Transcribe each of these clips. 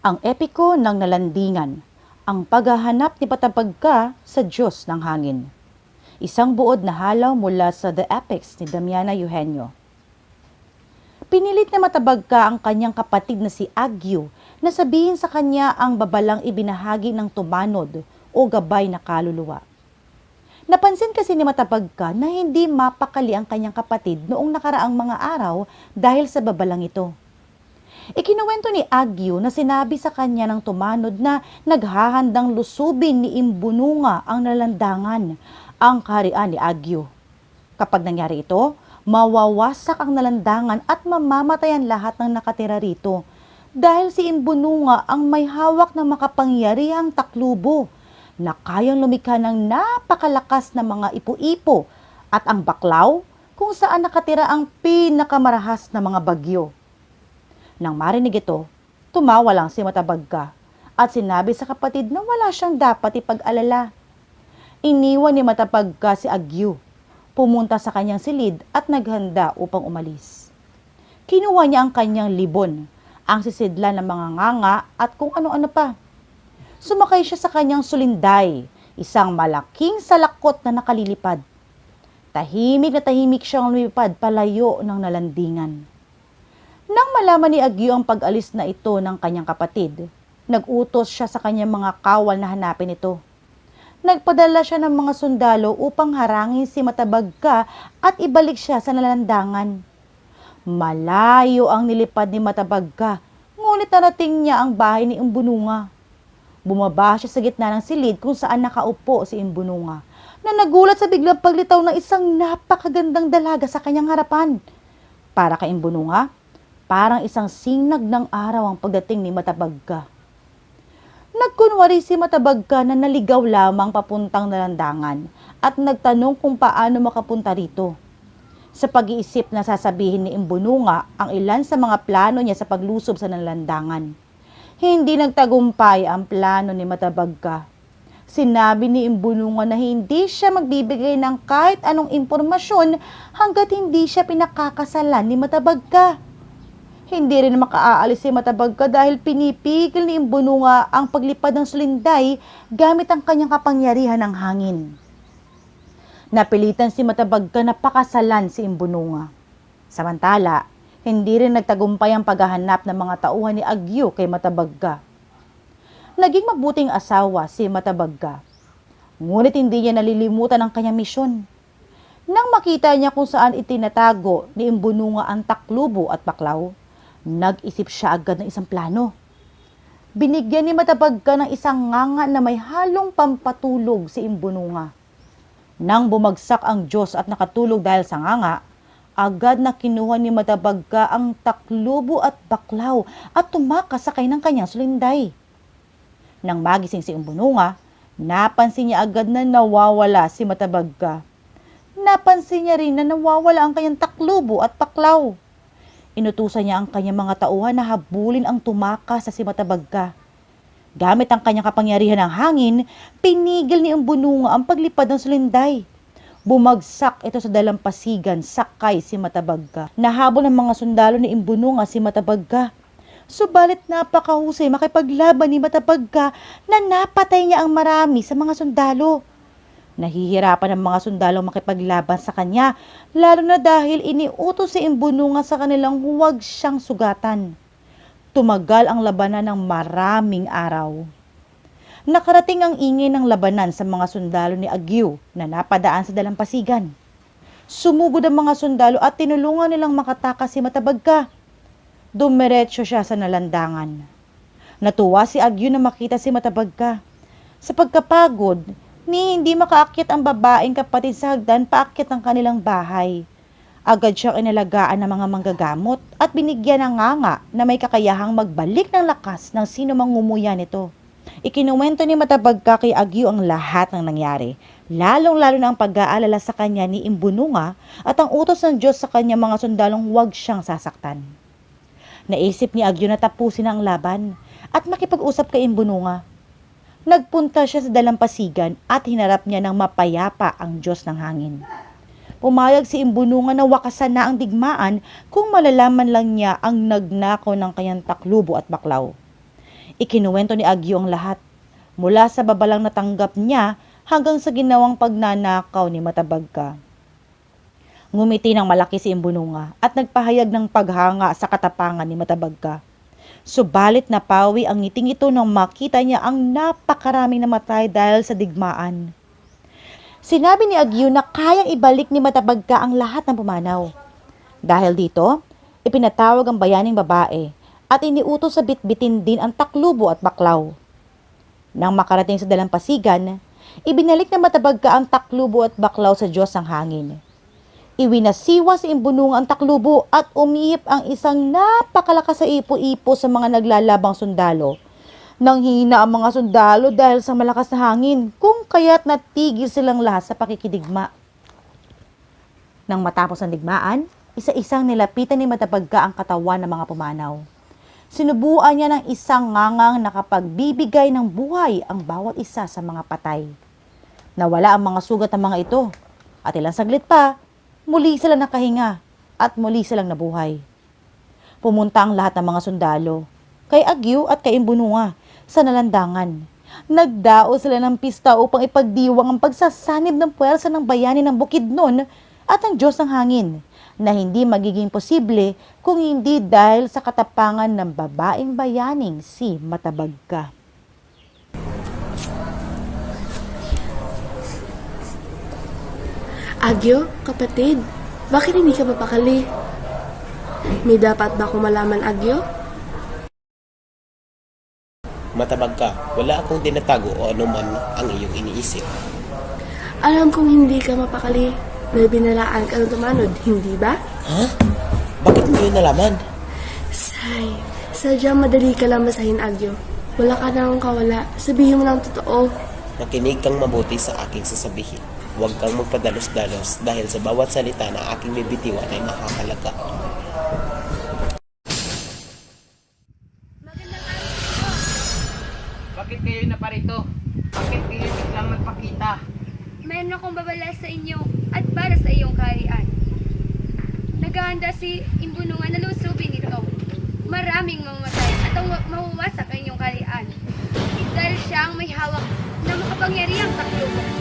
Ang epiko ng nalandingan, ang paghahanap ni Patapagka sa Diyos ng hangin. Isang buod na halaw mula sa The Epics ni Damiana Eugenio. Pinilit na matabagka ang kanyang kapatid na si Agyo na sabihin sa kanya ang babalang ibinahagi ng tumanod o gabay na kaluluwa. Napansin kasi ni Matapagka na hindi mapakali ang kanyang kapatid noong nakaraang mga araw dahil sa babalang ito. Ikinuwento ni Agyo na sinabi sa kanya ng tumanod na naghahandang lusubin ni Imbununga ang nalandangan, ang kaharian ni Agyo. Kapag nangyari ito, mawawasak ang nalandangan at mamamatayan lahat ng nakatira rito dahil si Imbununga ang may hawak ng makapangyarihang taklubo na kayang lumikha ng napakalakas na mga ipo-ipo at ang baklaw kung saan nakatira ang pinakamarahas na mga bagyo. Nang marinig ito, tumawa lang si Matabagka at sinabi sa kapatid na wala siyang dapat ipag-alala. Iniwan ni Matapagka si Agyu, pumunta sa kanyang silid at naghanda upang umalis. Kinuha niya ang kanyang libon, ang sisidlan ng mga nganga at kung ano-ano pa. Sumakay siya sa kanyang sulinday, isang malaking salakot na nakalilipad. Tahimik na tahimik siyang lumipad palayo ng nalandingan. Nang malaman ni Agyo ang pag-alis na ito ng kanyang kapatid, nagutos siya sa kanyang mga kawal na hanapin ito. Nagpadala siya ng mga sundalo upang harangin si Matabagka at ibalik siya sa nalandangan. Malayo ang nilipad ni Matabagka, ngunit narating niya ang bahay ni Imbununga. Bumaba siya sa gitna ng silid kung saan nakaupo si Imbununga, na nagulat sa biglang paglitaw ng isang napakagandang dalaga sa kanyang harapan. Para kay Imbununga, parang isang sinag ng araw ang pagdating ni Matabagka. Nagkunwari si Matabagka na naligaw lamang papuntang nalandangan at nagtanong kung paano makapunta rito. Sa pag-iisip na sasabihin ni Imbununga ang ilan sa mga plano niya sa paglusob sa nalandangan. Hindi nagtagumpay ang plano ni Matabagka. Sinabi ni Imbununga na hindi siya magbibigay ng kahit anong impormasyon hanggat hindi siya pinakakasalan ni Matabagka. Hindi rin makaaalis si Matabagka dahil pinipigil ni Imbununga ang paglipad ng sulinday gamit ang kanyang kapangyarihan ng hangin. Napilitan si Matabagka na pakasalan si Imbununga. Samantala, hindi rin nagtagumpay ang paghahanap ng mga tauhan ni Agyo kay Matabagka. Naging mabuting asawa si Matabagka. Ngunit hindi niya nalilimutan ang kanyang misyon. Nang makita niya kung saan itinatago ni Imbununga ang taklubo at baklaw, nag-isip siya agad ng isang plano. Binigyan ni Matabagka ng isang nganga na may halong pampatulog si Imbununga. Nang bumagsak ang Diyos at nakatulog dahil sa nganga, agad na kinuha ni Matabagka ang taklubo at baklaw at tumakas sakay ng kanyang sulinday. Nang magising si Umbununga, napansin niya agad na nawawala si Matabagka. Napansin niya rin na nawawala ang kanyang taklubo at baklaw. Inutusan niya ang kanyang mga tauhan na habulin ang tumakas sa si Matabagka. Gamit ang kanyang kapangyarihan ng hangin, pinigil ni Umbununga ang paglipad ng sulinday. Bumagsak ito sa dalampasigan, sakay si Matabagka. Nahabol ng mga sundalo ni Imbununga si Matabagka. Subalit napakahusay makipaglaban ni Matabagka na napatay niya ang marami sa mga sundalo. Nahihirapan ang mga sundalo makipaglaban sa kanya, lalo na dahil iniutos si Imbununga sa kanilang huwag siyang sugatan. Tumagal ang labanan ng maraming araw. Nakarating ang ingay ng labanan sa mga sundalo ni Agyo na napadaan sa dalampasigan. Sumugod ang mga sundalo at tinulungan nilang makatakas si Matabagka. Dumiretso siya sa nalandangan. Natuwa si Agyo na makita si Matabagka. Sa pagkapagod, ni hindi makaakyat ang babaeng kapatid sa hagdan paakyat ng kanilang bahay. Agad siyang inalagaan ng mga manggagamot at binigyan ng nganga na may kakayahang magbalik ng lakas ng sino mang ngumuya nito. Ikinuwento ni Matabagka kay Agyo ang lahat ng nangyari, lalong-lalo na ang pag-aalala sa kanya ni Imbununga at ang utos ng Diyos sa kanya mga sundalong huwag siyang sasaktan. Naisip ni Agyo na tapusin ang laban at makipag-usap kay Imbununga. Nagpunta siya sa dalampasigan at hinarap niya ng mapayapa ang Diyos ng hangin. Pumayag si Imbununga na wakasan na ang digmaan kung malalaman lang niya ang nagnakaw ng kanyang taklubo at baklaw. Ikinuwento ni Agyo ang lahat, mula sa babalang natanggap niya hanggang sa ginawang pagnanakaw ni Matabagka. Ngumiti ng malaki si Imbununga at nagpahayag ng paghanga sa katapangan ni Matabagka. Subalit napawi ang ngiting ito nang makita niya ang napakaraming namatay dahil sa digmaan. Sinabi ni Agyo na kayang ibalik ni Matabagka ang lahat ng pumanaw. Dahil dito, ipinatawag ang bayaning babae at iniutos sa bitbitin din ang taklubo at baklaw. Nang makarating sa dalampasigan, ibinalik na Matabagka ang taklubo at baklaw sa Diyos ng hangin. Iwinasiwa sa imbunong ang taklubo at umihip ang isang napakalakas sa ipo-ipo sa mga naglalabang sundalo. Nang hina ang mga sundalo dahil sa malakas na hangin, kung kaya't natigil silang lahat sa pakikidigma. Nang matapos ang digmaan, isa-isang nilapitan ni Matabagka ang katawan ng mga pumanaw. Sinubuan niya ng isang ngangang nakapagbibigay ng buhay ang bawat isa sa mga patay. Nawala ang mga sugat ng mga ito at ilang saglit pa, muli sila nakahinga at muli silang nabuhay. Pumunta ang lahat ng mga sundalo, kay Agyo at kay Imbununga, sa nalandangan. Nagdao sila ng pista upang ipagdiwang ang pagsasanib ng puwersa ng bayani ng Bukidnon at ang Diyos ng Hangin, na hindi magiging posible kung hindi dahil sa katapangan ng babaeng bayaning si Matabagka. Agyo, kapatid, bakit hindi ka mapakali? May dapat ba akong malaman, Agyo? Matabag ka, wala akong tinatago o anuman ang iyong iniisip. Alam kong hindi ka mapakali dahil binalaan ka ng tumanod, hindi ba? Ha? Bakit mo yun nalaman? Say, sadyang madali ka lang basahin, Agyo. Wala ka nang kawala. Sabihin mo lang totoo. Makinig kang mabuti sa aking sasabihin. Huwag kang magpadalos-dalos dahil sa bawat salita na aking bibitiwan ay makakalaga. Bakit kayo naparito? Bakit kayo biglang nagpakita? Mayroon akong babala sa inyo at para sa iyong kaharian. Naghahanda si Imbunungan na lusubin ito. Maraming mamamatay at ang wa- mawawasak ang inyong kaharian. Dahil siya ang may hawak na makapangyarihang taklubo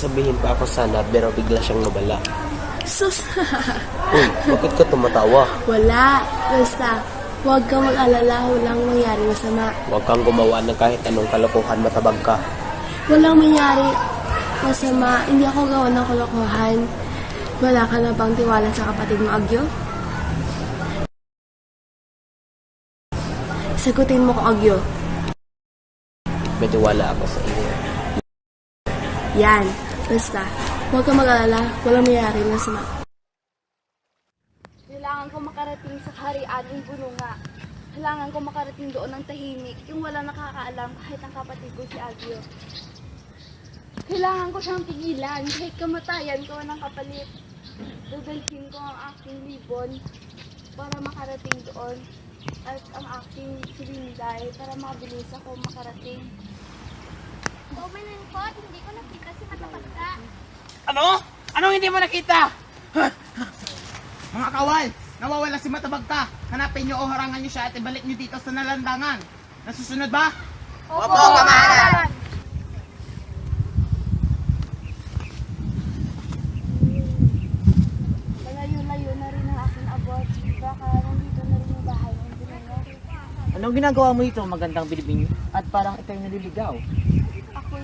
sasabihin pa ako sana pero bigla siyang nabala. Sus, Uy, bakit ka tumatawa? wala. Basta, huwag kang mag-alala, walang mangyari masama. Huwag kang gumawa ng kahit anong kalokohan matabag ka. Walang mangyari masama. Hindi ako gawa ng kalokohan. Wala ka na bang tiwala sa kapatid mo, Agyo? Sagutin mo ko, Agyo. May tiwala ako sa iyo. Yan. Basta, huwag kang mag-alala. Walang mangyari masama. Kailangan ko makarating sa kaharian ng bununga. Kailangan ko makarating doon ng tahimik, yung wala nakakaalam kahit ang kapatid ko si Agyo. Kailangan ko siyang pigilan kahit kamatayan ko ng kapalit. Dadalhin ko ang aking libon para makarating doon at ang aking silinday para mabilis ako makarating. Dominan ko at hindi ko nakita si Matapagka. Ano? Anong hindi mo nakita? Mga kawal, nawawala si Matabag ka. Hanapin niyo o harangan niyo siya at ibalik niyo dito sa nalandangan. Nasusunod ba? Opo, Kamahalan! Malayo-layo na rin ang aking abot. Baka nandito na rin yung bahay ng. Anong ginagawa mo ito, magandang bilibing? At parang ikay naliligaw.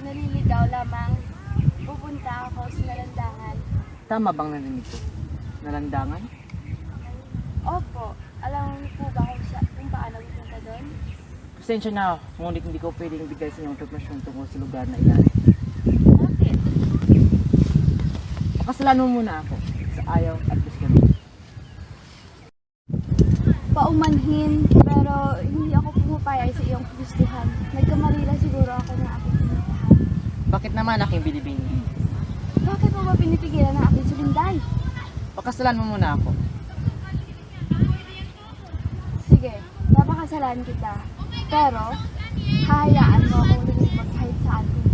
Naliligaw lamang. Pupunta ako sa nalandangan. Tama bang narinig ko? Nalandangan? Opo, alam niyo po ba kung, sa, kung paano pupunta doon? Pasensya na, ngunit hindi ko pwedeng bigay sa inyong impormasyon tungkol sa lugar na ilan. Bakit? Pakasalan mo muna ako sa ayaw at gusto mo. Paumanhin, pero hindi ako pumapayag sa iyong gustuhan. Nagkamali lang siguro ako aking pinuntahan. Bakit naman aking bilibing? Bakit mo ba pinipigilan ng aking sulinday? Pakasalan mo muna ako. Sige, makasalan kita. Pero, hahayaan mo akong lumibot kahit saan kung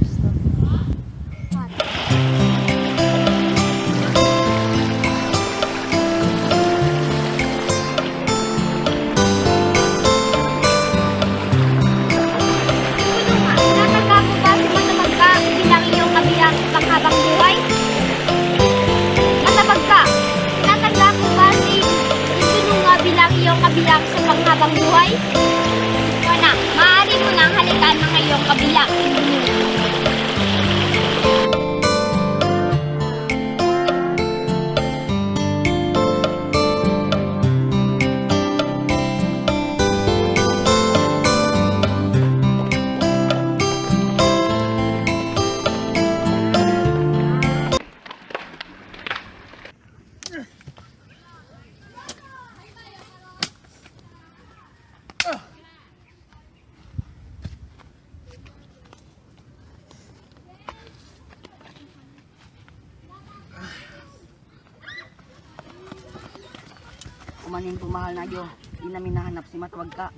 Matwagka.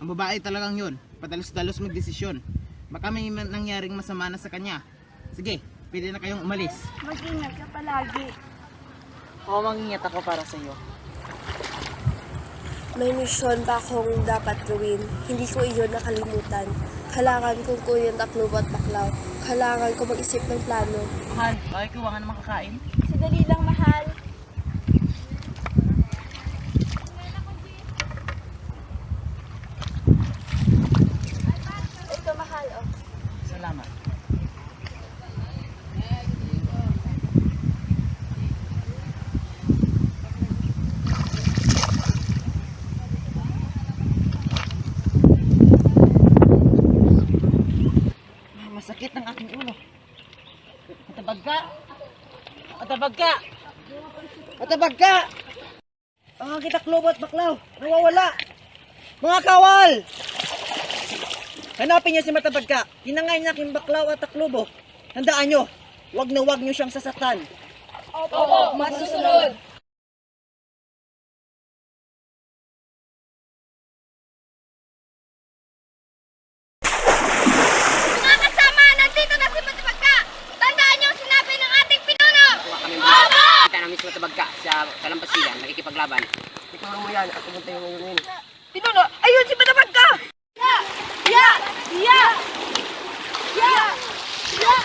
Ang babae talagang yun. Padalos-dalos magdesisyon. Baka may man- nangyaring masama na sa kanya. Sige, pwede na kayong umalis. Mag-ingat ka palagi. Oo, mangingat ako para sa iyo. May misyon pa akong dapat gawin. Hindi ko iyon nakalimutan. Kailangan kong kunin taklob at baklaw. Kailangan ko mag-isip ng plano. Mahal, bakit kuha ka na makakain? Sadali lang, mahal. Ito, mahal, oh. Salamat. Ah, Masakit ang aking ulo. Matabag ka! Matabag ka! Matabag ka! Ang aking taklob at baklaw, nawawala! Mga kawal! Hanapin niyo si Matabag ka. Hinangay niya aking baklaw at taklobo. Handaan niyo, wag na wag niyo siyang sasaktan. Opo, masusunod. Mga kasama, nandito na si Matabagka! Tandaan niyo ang sinabi ng ating pinuno! Opo! Kita namin sa matabagka sa Kalampasigan, nakikipaglaban. Pinuno, ayun si Matabagka! Ya! Ya! Ya! Ya! Ya!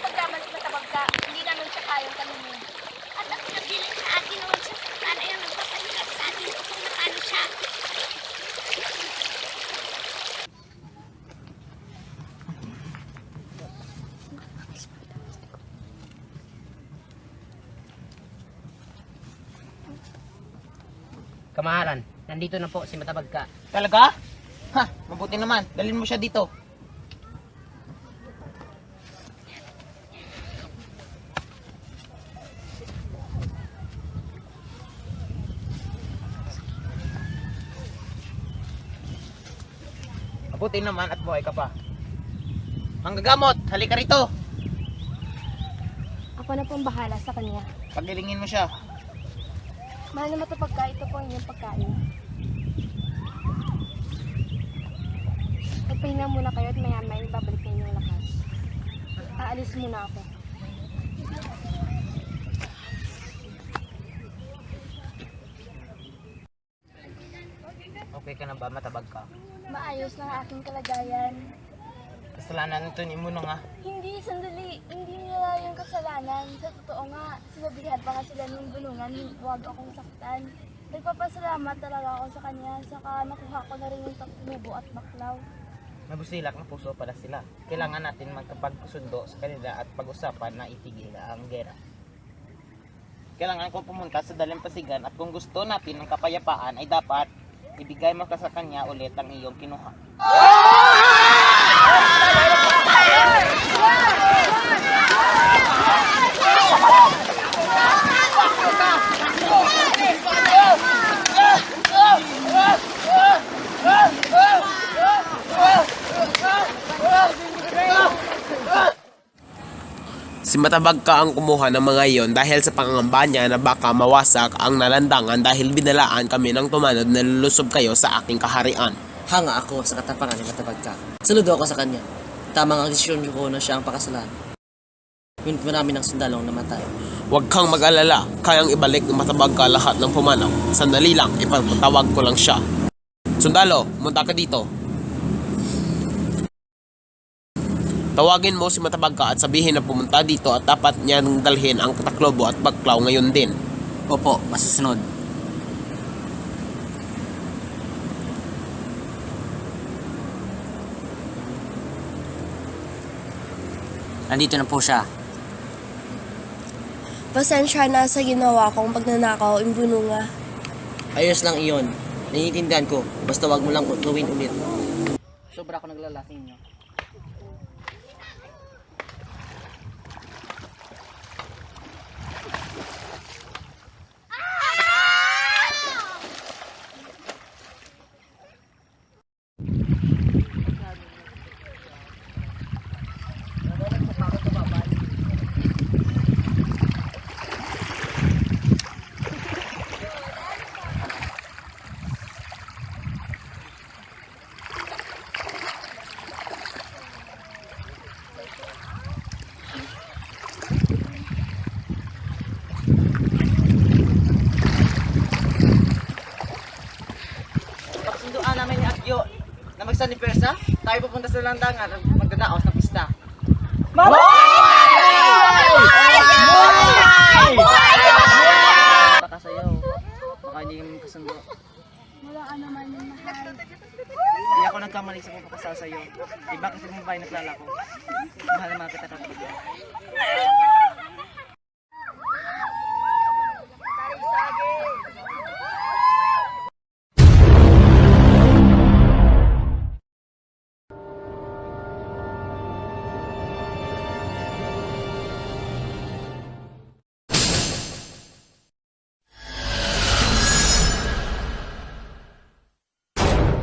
Pagkaman si Matabagka, hindi namin siya kayang kalunin. At ang pinagbilang sa atin naman siya sa tanay ang nagpapahirap sa atin kung nakano siya. Kamahalan, nandito na po si Matabagka. Talaga? Ha, mabuti naman. Dalhin mo siya dito. Mabuti naman at buhay ka pa. Manggagamot, halika rito. Ako na pong bahala sa kanya. Pagilingin mo siya. Mahal na matapagka, ito po inyong pagkain. Magpahinga muna kayo at maya maya babalik na inyong lakas. Aalis muna ako. Okay ka na ba, Matabagka? Maayos lang ang aking kalagayan. Kasalanan nito ni Muno nga. Hindi, sandali. Hindi nila yung kasalanan. Sa totoo nga, sinabihan pa nga sila ng bulungan, huwag akong saktan. Nagpapasalamat talaga ako sa kanya, saka nakuha ko na rin yung taklubo at baklaw. Nabusilak na puso pala sila. Kailangan natin magkapagsundo sa kanila at pag-usapan na itigil ang gera. Kailangan ko pumunta sa Dalampasigan at kung gusto natin ng kapayapaan ay dapat ibigay mo ka sa kanya ulit ang iyong kinuha. Si Matabagka ang kumuha ng mga iyon dahil sa pangangamba niya na baka mawasak ang nalandangan dahil binalaan kami ng tumanod na lulusob kayo sa aking kaharian. Hanga ako sa katapangan ni Matabagka. Saludo ako sa kanya. Tamang ang desisyon ko na siya ang pakasalan. Ngunit marami ng sundalong namatay. Huwag kang mag-alala, kayang ibalik ng matabagka lahat ng pumanaw. Sandali lang, ipatawag ko lang siya. Sundalo, munta ka dito. Tawagin mo si Matabagka at sabihin na pumunta dito at dapat niyang dalhin ang Taklobo at Baklaw ngayon din. Opo, masusunod. Nandito na po siya. Pasensya na sa ginawa kong pagnanakaw, imbununga. Ayos lang iyon. Naiintindihan ko. Basta wag mo lang gawin ulit. Sobra ako naglalaki niyo. Tayo pupunta sa landangan at magdadaos ng pista. Baka sa'yo. Baka hindi mo kasundo. Wala ka naman yung mahal. Hindi ako nagkamali sa pagpapasal sa'yo. Di ba kasi mo ba naglalako? Mahal naman kita kapatid.